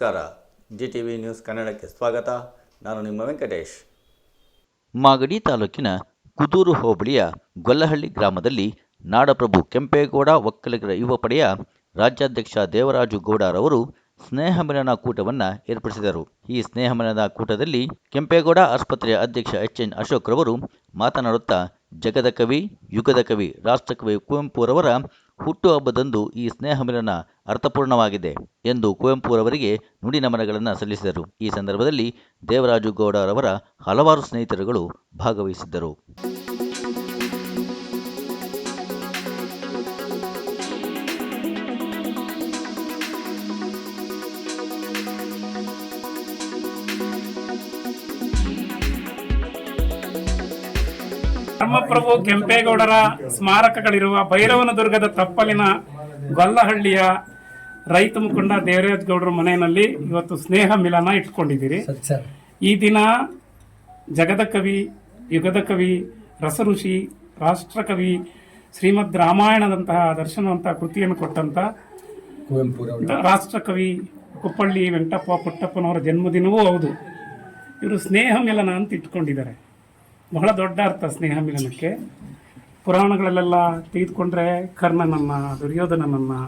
ನಮಸ್ಕಾರ. G T V news ಕನ್ನಡಕ್ಕೆ ಸ್ವಾಗತ. ನಾನು ನಿಮ್ಮ ವೆಂಕಟೇಶ್. ಮಾಗಡಿ ತಾಲೂಕಿನ ಕುದೂರು ಹೋಬಳಿಯ ಗೊಲ್ಲಹಳ್ಳಿ ಗ್ರಾಮದಲ್ಲಿ ನಾಡಪ್ರಭು ಕೆಂಪೇಗೌಡ ಒಕ್ಕಲಿಗರ ಯುವ ಪಡೆಯ ರಾಜ್ಯಾಧ್ಯಕ್ಷ ದೇವರಾಜು ಗೌಡರವರು ಸ್ನೇಹ ಮಿಲನ ಕೂಟವನ್ನು ಏರ್ಪಡಿಸಿದರು. ಈ ಸ್ನೇಹ ಮಿಲನ ಕೂಟದಲ್ಲಿ ಕೆಂಪೇಗೌಡ ಆಸ್ಪತ್ರೆಯ ಅಧ್ಯಕ್ಷ ಎಚ್ ಎನ್ ಅಶೋಕ್ ರವರು ಮಾತನಾಡುತ್ತಾ, ಜಗದ ಕವಿ, ಯುಗದ ಕವಿ ರಾಷ್ಟ್ರಕವಿ ಕುವೆಂಪುರವರ ಹುಟ್ಟುಹಬ್ಬದಂದು ಈ ಸ್ನೇಹ ಮಿಲನ ಅರ್ಥಪೂರ್ಣವಾಗಿದೆ ಎಂದು ಕುವೆಂಪುರವರಿಗೆ ನುಡಿ ನಮನಗಳನ್ನು ಸಲ್ಲಿಸಿದರು. ಈ ಸಂದರ್ಭದಲ್ಲಿ ದೇವರಾಜು ಗೌಡರವರ ಹಲವಾರು ಸ್ನೇಹಿತರುಗಳು ಭಾಗವಹಿಸಿದ್ದರು. ಧರ್ಮಪ್ರಭು ಕೆಂಪೇಗೌಡರ ಸ್ಮಾರಕಗಳಿರುವ ಭೈರವನ ದುರ್ಗದ ತಪ್ಪಲಿನ ಗೊಲ್ಲಹಳ್ಳಿಯ ರೈತ ಮುಖಂಡ ದೇವರಾಜ್ ಗೌಡರ ಮನೆಯಲ್ಲಿ ಇವತ್ತು ಸ್ನೇಹ ಮಿಲನ ಇಟ್ಕೊಂಡಿದ್ದೀರಿ. ಈ ದಿನ ಜಗದ ಕವಿ ಯುಗದ ಕವಿ ರಸಋಷಿ ರಾಷ್ಟ್ರಕವಿ ಶ್ರೀಮದ್ ರಾಮಾಯಣದಂತಹ ದರ್ಶನವಂತಹ ಕೃತಿಯನ್ನು ಕೊಟ್ಟಂತ ರಾಷ್ಟ್ರಕವಿ ಕುಪ್ಪಳ್ಳಿ ವೆಂಕಟಪ್ಪ ಪುಟ್ಟಪ್ಪನವರ ಜನ್ಮದಿನವೂ ಹೌದು. ಇವರು ಸ್ನೇಹ ಮಿಲನ ಅಂತ ಇಟ್ಕೊಂಡಿದ್ದಾರೆ. ಬಹಳ ದೊಡ್ಡ ಅರ್ಥ ಸ್ನೇಹ ಮಿಲನಕ್ಕೆ. ಪುರಾಣಗಳಲ್ಲೆಲ್ಲ ತೆಗೆದುಕೊಂಡ್ರೆ ಕರ್ಣನನ್ನ, ದುರ್ಯೋಧನನನ್ನು,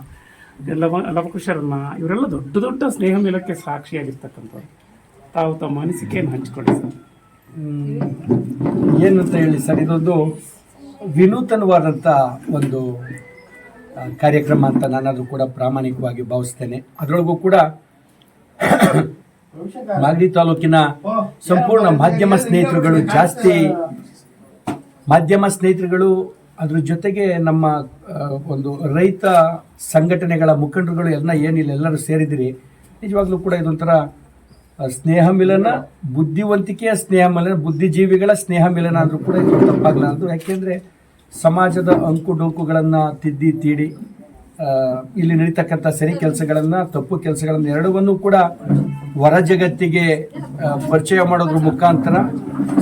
ಲವ, ಲವಕುಶರನ್ನ, ಇವರೆಲ್ಲ ದೊಡ್ಡ ದೊಡ್ಡ ಸ್ನೇಹ ಮಿಲಕ್ಕೆ ಸಾಕ್ಷಿಯಾಗಿರ್ತಕ್ಕಂಥವ್ರು. ತಾವು ತಮ್ಮ ಅನಿಸಿಕೆಯನ್ನು ಹಂಚಿಕೊಳ್ಳಿ ಸರ್. ಏನಂತ ಹೇಳಿ ಸರ್, ಇದೊಂದು ವಿನೂತನವಾದಂಥ ಒಂದು ಕಾರ್ಯಕ್ರಮ ಅಂತ ನಾನಾದರೂ ಕೂಡ ಪ್ರಾಮಾಣಿಕವಾಗಿ ಭಾವಿಸ್ತೇನೆ. ಅದರೊಳಗೂ ಕೂಡ ಮಾಗಡಿ ತಾಲೂಕಿನ ಸಂಪೂರ್ಣ ಮಾಧ್ಯಮ ಸ್ನೇಹಿತರುಗಳು ಜಾಸ್ತಿ ಮಾಧ್ಯಮ ಸ್ನೇಹಿತರುಗಳು ಅದ್ರ ಜೊತೆಗೆ ನಮ್ಮ ಒಂದು ರೈತ ಸಂಘಟನೆಗಳ ಮುಖಂಡರುಗಳು ಎಲ್ಲ ಏನಿಲ್ಲ ಎಲ್ಲರೂ ಸೇರಿದಿರಿ ನಿಜವಾಗ್ಲೂ ಕೂಡ ಇದೊಂಥರ ಸ್ನೇಹ ಮಿಲನ ಬುದ್ಧಿವಂತಿಕೆಯ ಸ್ನೇಹ ಮಿಲನ ಬುದ್ಧಿಜೀವಿಗಳ ಸ್ನೇಹ ಮಿಲನ ಅಂದ್ರೂ ಕೂಡ ಇದು ತಪ್ಪಾಗಲಾರದು ಯಾಕೆಂದ್ರೆ ಸಮಾಜದ ಅಂಕು ಡೊಂಕುಗಳನ್ನು ತಿದ್ದಿ ತೀಡಿ ಇಲ್ಲಿ ನಡೀತಕ್ಕಂಥ ಸರಿ ಕೆಲಸಗಳನ್ನ, ತಪ್ಪು ಕೆಲಸಗಳನ್ನ ಎರಡವನ್ನೂ ಕೂಡ ಹೊರ ಜಗತ್ತಿಗೆ ಪರಿಚಯ ಮಾಡೋದ್ರ ಮುಖಾಂತರ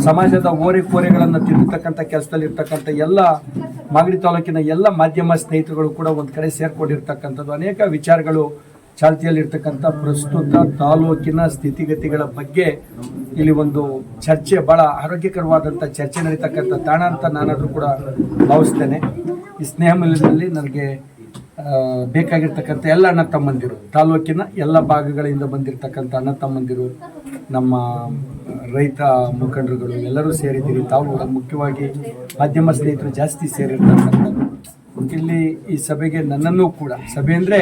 ಸಮಾಜದ ಓರೆ ಕೋರೆಗಳನ್ನು ತಿರುಗತಕ್ಕಂಥ ಕೆಲಸದಲ್ಲಿ ಇರ್ತಕ್ಕಂಥ ಎಲ್ಲ ಮಾಗಡಿ ತಾಲೂಕಿನ ಎಲ್ಲ ಮಾಧ್ಯಮ ಸ್ನೇಹಿತರುಗಳು ಕೂಡ ಒಂದು ಕಡೆ ಸೇರ್ಕೊಂಡಿರ್ತಕ್ಕಂಥದ್ದು. ಅನೇಕ ವಿಚಾರಗಳು ಚಾಲ್ತಿಯಲ್ಲಿರ್ತಕ್ಕಂಥ ಪ್ರಸ್ತುತ ತಾಲೂಕಿನ ಸ್ಥಿತಿಗತಿಗಳ ಬಗ್ಗೆ ಇಲ್ಲಿ ಒಂದು ಚರ್ಚೆ, ಬಹಳ ಆರೋಗ್ಯಕರವಾದಂಥ ಚರ್ಚೆ ನಡೀತಕ್ಕಂಥ ತಾಣ ಅಂತ ನಾನಾದರೂ ಕೂಡ ಭಾವಿಸ್ತೇನೆ. ಈ ಸ್ನೇಹ ಮಿಲನದಲ್ಲಿ ನನಗೆ ಬೇಕಾಗಿರ್ತಕ್ಕಂಥ ಎಲ್ಲ ಅಣ್ಣ ತಮ್ಮಂದಿರು, ತಾಲೂಕಿನ ಎಲ್ಲ ಭಾಗಗಳಿಂದ ಬಂದಿರತಕ್ಕಂಥ ಅಣ್ಣ ತಮ್ಮಂದಿರು, ನಮ್ಮ ರೈತ ಮುಖಂಡರುಗಳು ಎಲ್ಲರೂ ಸೇರಿದ್ದೀರಿ. ತಾವು ಮುಖ್ಯವಾಗಿ ಮಾಧ್ಯಮ ಸ್ನೇಹಿತರು ಜಾಸ್ತಿ ಸೇರಿರ್ತಕ್ಕಂಥದ್ದು. ಇಲ್ಲಿ ಈ ಸಭೆಗೆ ನನ್ನನ್ನು ಕೂಡ, ಸಭೆ ಅಂದ್ರೆ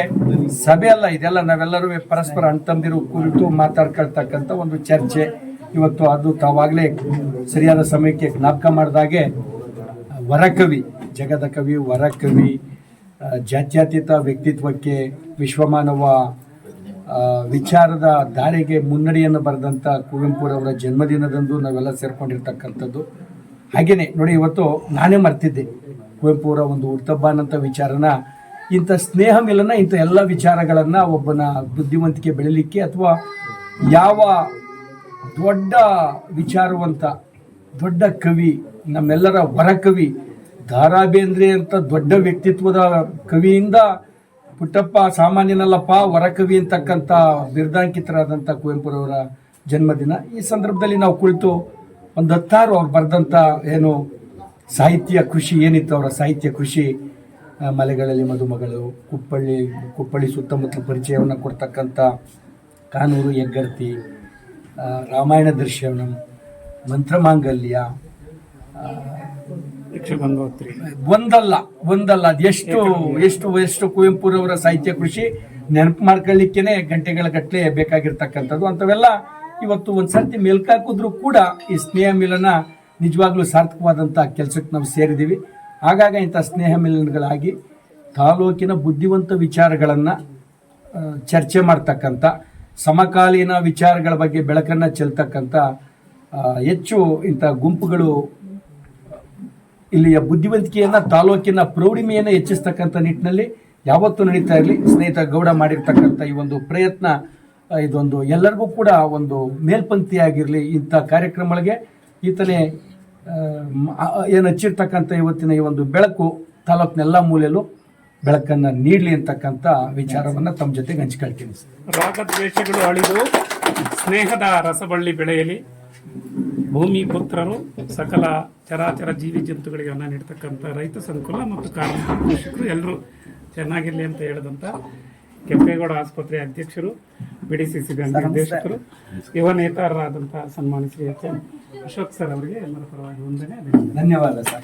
ಸಭೆ ಅಲ್ಲ, ಇದೆಲ್ಲ ನಾವೆಲ್ಲರೂ ಪರಸ್ಪರ ಅಣ್ತಂದಿರು ಕುರಿತು ಮಾತಾಡ್ಕೊಳ್ತಕ್ಕಂಥ ಒಂದು ಚರ್ಚೆ. ಇವತ್ತು ಅದು ತಾವಾಗಲೇ ಸರಿಯಾದ ಸಮಯಕ್ಕೆ ಜ್ಞಾಪಕ ಮಾಡಿದಾಗೆ, ವರಕವಿ, ಜಗದ ಕವಿ ವರಕವಿ ಜಾತ್ಯತೀತ ವ್ಯಕ್ತಿತ್ವಕ್ಕೆ ವಿಶ್ವಮಾನವ ವಿಚಾರದ ದಾರಿಗೆ ಮುನ್ನಡೆಯನ್ನು ಬರೆದಂಥ ಕುವೆಂಪುರವರ ಜನ್ಮದಿನದಂದು ನಾವೆಲ್ಲ ಸೇರ್ಕೊಂಡಿರ್ತಕ್ಕಂಥದ್ದು. ಹಾಗೆಯೇ ನೋಡಿ, ಇವತ್ತು ನಾನೇ ಮರ್ತಿದ್ದೆ. ಕುವೆಂಪುರ ಒಂದು ಹುಟ್ಟಬ್ಬ ಅನ್ನೋಂಥ ವಿಚಾರನ, ಇಂಥ ಸ್ನೇಹ ಮಿಲನ ಇಂಥ ಎಲ್ಲ ವಿಚಾರಗಳನ್ನು ಒಬ್ಬನ ಬುದ್ಧಿವಂತಿಕೆ ಬೆಳೀಲಿಕ್ಕೆ ಅಥವಾ ಯಾವ ದೊಡ್ಡ ವಿಚಾರವಂತ, ದೊಡ್ಡ ಕವಿ, ನಮ್ಮೆಲ್ಲರ ವರಕವಿ ದಾರಾ ಬೇಂದ್ರೆ ಅಂತ ದೊಡ್ಡ ವ್ಯಕ್ತಿತ್ವದ ಕವಿಯಿಂದ ಪುಟ್ಟಪ್ಪ ಸಾಮಾನ್ಯನಲ್ಲಪ್ಪ ವರಕವಿ ಅಂತಕ್ಕಂಥ ಬಿರ್ದಾಂಕಿತರಾದಂಥ ಕುವೆಂಪುರವರ ಜನ್ಮದಿನ. ಈ ಸಂದರ್ಭದಲ್ಲಿ ನಾವು ಕುಳಿತು ಒಂದು ಹತ್ತಾರು ಅವ್ರು ಬರೆದಂಥ ಏನು ಸಾಹಿತ್ಯ ಕೃಷಿ, ಏನಿತ್ತು ಅವರ ಸಾಹಿತ್ಯ ಕೃಷಿ ಮಲೆಗಳಲ್ಲಿ ಮದುಮಗಳು, ಕುಪ್ಪಳ್ಳಿ ಕುಪ್ಪಳ್ಳಿ ಸುತ್ತಮುತ್ತಲ ಪರಿಚಯವನ್ನು ಕೊಡ್ತಕ್ಕಂಥ ಕಾನೂರು ಹೆಗ್ಗರ್ತಿ ರಾಮಾಯಣ ದರ್ಶನಂ ಮಂತ್ರಮಾಂಗಲ್ಯ ಒಂದಲ್ಲ ಒಂದಲ್ಲ. ಅದೆಷ್ಟು ಎಷ್ಟು ಎಷ್ಟು ಕುವೆಂಪುರವರ ಸಾಹಿತ್ಯ ಕೃಷಿ ನೆನಪು ಮಾಡ್ಕೊಳ್ಳಿಕ್ಕೇನೆ ಗಂಟೆಗಳ ಗಟ್ಟಲೆ ಬೇಕಾಗಿರ್ತಕ್ಕಂಥದ್ದು. ಅಂಥವೆಲ್ಲ ಇವತ್ತು ಒಂದು ಸರ್ತಿ ಮೇಲ್ಕಾಕಿದ್ರು ಕೂಡ ಈ ಸ್ನೇಹ ಮಿಲನ ನಿಜವಾಗ್ಲೂ ಸಾರ್ಥಕವಾದಂಥ ಕೆಲಸಕ್ಕೆ ನಾವು ಸೇರಿದ್ದೀವಿ. ಆಗಾಗ ಇಂಥ ಸ್ನೇಹ ಮಿಲನಗಳಾಗಿ ತಾಲೂಕಿನ ಬುದ್ಧಿವಂತ ವಿಚಾರಗಳನ್ನು ಚರ್ಚೆ ಮಾಡ್ತಕ್ಕಂಥ ಸಮಕಾಲೀನ ವಿಚಾರಗಳ ಬಗ್ಗೆ ಬೆಳಕನ್ನು ಚೆಲ್ತಕ್ಕಂಥ ಹೆಚ್ಚು ಇಂಥ ಗುಂಪುಗಳು ಇಲ್ಲಿಯ ಬುದ್ಧಿವಂತಿಕೆಯನ್ನ, ತಾಲೂಕಿನ ಪ್ರೌಢಿಮೆಯನ್ನು ಹೆಚ್ಚಿಸ್ತಕ್ಕಂಥ ನಿಟ್ಟಿನಲ್ಲಿ ಯಾವತ್ತೂ ನಡೀತಾ ಇರಲಿ. ಸ್ನೇಹಿತ, ಗೌಡ ಮಾಡಿರ್ತಕ್ಕಂಥ ಈ ಒಂದು ಪ್ರಯತ್ನ ಇದೊಂದು ಎಲ್ಲರಿಗೂ ಕೂಡ ಒಂದು ಮೇಲ್ಪಂಕ್ತಿಯಾಗಿರಲಿ ಇಂಥ ಕಾರ್ಯಕ್ರಮಗಳಿಗೆ. ಈತನೇ ಏನು ಹಚ್ಚಿರ್ತಕ್ಕಂಥ ಇವತ್ತಿನ ಈ ಒಂದು ಬೆಳಕು ತಾಲೂಕಿನ ಎಲ್ಲ ಮೂಲೆಯಲ್ಲೂ ಬೆಳಕನ್ನು ನೀಡಲಿ ಅಂತಕ್ಕಂಥ ವಿಚಾರವನ್ನು ತಮ್ಮ ಜೊತೆಗೆ ಹಂಚಿಕೊಳ್ತೀನಿ ರಾಗದ್ವೇಷಗಳು ಅಳಿದು, ಸ್ನೇಹದ ರಸಬಳ್ಳಿ ಬೆಳೆಯಲಿ. ಭೂಮಿ ಪುತ್ರರು ಸಕಲ ಚರಾಚರ ಜೀವಿ ಜಂತುಗಳಿಗೆ ಅನ್ನ ನೀಡ್ತಕ್ಕಂಥ ರೈತ ಸಂಕುಲ ಮತ್ತು ಕಾರ್ಮಿಕ ಕೃಷಿಕರು ಎಲ್ಲರೂ ಚೆನ್ನಾಗಿರಲಿ ಅಂತ ಹೇಳಿದಂಥ ಕೆಂಪೇಗೌಡ ಆಸ್ಪತ್ರೆ ಅಧ್ಯಕ್ಷರು ಬಿ ಡಿ ಸಿ ಸಿ ನಿರ್ದೇಶಕರು ಯುವ ನೇತಾರರಾದಂಥ ಸನ್ಮಾನ Shri H M Ashok sir ಅವರಿಗೆ ಎಲ್ಲರ ಪರವಾಗಿ ವಂದನೆ ಅಭಿನಂದನೆ. ಧನ್ಯವಾದ ಸರ್.